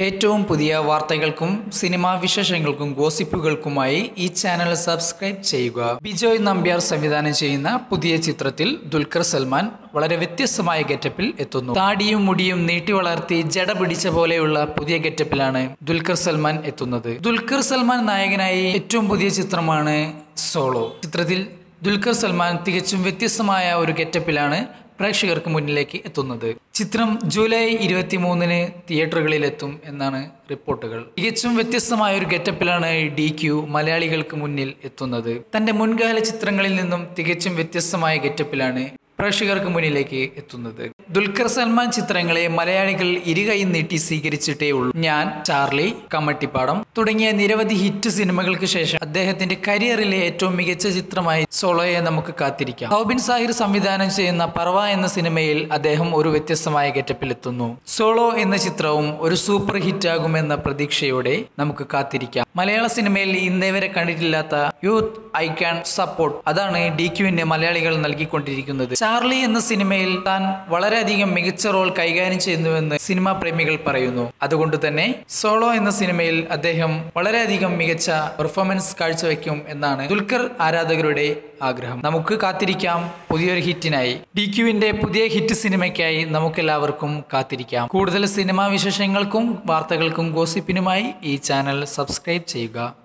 ഏറ്റവും പുതിയ വാർത്തകൾക്കും സിനിമാ വിശേഷങ്ങൾക്കും ഗോസിപ്പുകൾക്കുമായി ഈ ചാനൽ സബ്സ്ക്രൈബ് ചെയ്യുക. ബിജോയ് നമ്പ്യാർ സംവിധാനം ചെയ്യുന്ന പുതിയ ചിത്രത്തിൽ ദുൽഖർ സൽമാൻ വളരെ വ്യത്യസ്തമായ ഗെറ്റപ്പിൽ എത്തുന്നു. താടിയും മുടിയും നീട്ടി വളർത്തി ജട പിടിച്ച പോലെയുള്ള പുതിയ ഗെറ്റപ്പിലാണ് ദുൽഖർ സൽമാൻ എത്തുന്നത്. ദുൽഖർ സൽമാൻ നായകനായി ഏറ്റവും പുതിയ ചിത്രമാണ് സോളോ. ചിത്രത്തിൽ ദുൽഖർ സൽമാൻ തികച്ചും വ്യത്യസ്തമായ ഒരു ഗെറ്റപ്പിലാണ് പ്രേക്ഷകർക്ക് മുന്നിലേക്ക് എത്തുന്നത്. ചിത്രം ജൂലൈ ഇരുപത്തി മൂന്നിന് തിയേറ്ററുകളിലെത്തും എന്നാണ് റിപ്പോർട്ടുകൾ. തികച്ചും വ്യത്യസ്തമായ ഒരു ഗെറ്റപ്പിലാണ് ഡി ക്യു മലയാളികൾക്ക് മുന്നിൽ എത്തുന്നത്. തന്റെ മുൻകാല ചിത്രങ്ങളിൽ നിന്നും തികച്ചും വ്യത്യസ്തമായ ഗെറ്റപ്പിലാണ് പ്രേക്ഷകർക്ക് മുന്നിലേക്ക് എത്തുന്നത്. ദുൽഖർ സൽമാൻ ചിത്രങ്ങളെ മലയാളികൾ ഇരുകൈ നീട്ടി സ്വീകരിച്ചിട്ടേ ഉള്ളൂ ഞാൻ ചാർലി കമ്മട്ടിപ്പാടം തുടങ്ങിയ നിരവധി ഹിറ്റ് സിനിമകൾക്ക് ശേഷം അദ്ദേഹത്തിന്റെ കരിയറിലെ ഏറ്റവും മികച്ച ചിത്രമായി സോളോയെ നമുക്ക് കാത്തിരിക്കാം. സൗബിൻ സാഹിർ സംവിധാനം ചെയ്യുന്ന പർവ എന്ന സിനിമയിൽ അദ്ദേഹം ഒരു വ്യത്യസ്തമായ ഗെറ്റപ്പിലെത്തുന്നു. സോളോ എന്ന ചിത്രവും ഒരു സൂപ്പർ ഹിറ്റ് ആകുമെന്ന പ്രതീക്ഷയോടെ നമുക്ക് കാത്തിരിക്കാം. മലയാള സിനിമയിൽ ഇന്നേ വരെ കണ്ടിട്ടില്ലാത്ത യൂത്ത് ഐ ക്യാൻ സപ്പോർട്ട് അതാണ് ഡി ക്യുവിന് മലയാളികൾ നൽകിക്കൊണ്ടിരിക്കുന്നത്. ചാർലി എന്ന സിനിമയിൽ താൻ വളരെയധികം മികച്ച റോൾ കൈകാര്യം ചെയ്യുന്നുവെന്ന് സിനിമാ പ്രേമികൾ പറയുന്നു. അതുകൊണ്ട് തന്നെ സോളോ എന്ന സിനിമയിൽ അദ്ദേഹം വളരെയധികം മികച്ച പെർഫോമൻസ് കാഴ്ചവെക്കും എന്നാണ് ദുൽഖർ ആരാധകരുടെ ആഗ്രഹം. നമുക്ക് കാത്തിരിക്കാം. പുതിയൊരു ഹിറ്റിനായി. ഡി ക്യുവിന്റെ പുതിയ ഹിറ്റ് സിനിമയ്ക്കായി നമുക്കെല്ലാവർക്കും കാത്തിരിക്കാം. കൂടുതൽ സിനിമാ വിശേഷങ്ങൾക്കും വാർത്തകൾക്കും ഗോസിപ്പിനുമായി ഈ ചാനൽ സബ്സ്ക്രൈബ് ചെയ്യുക.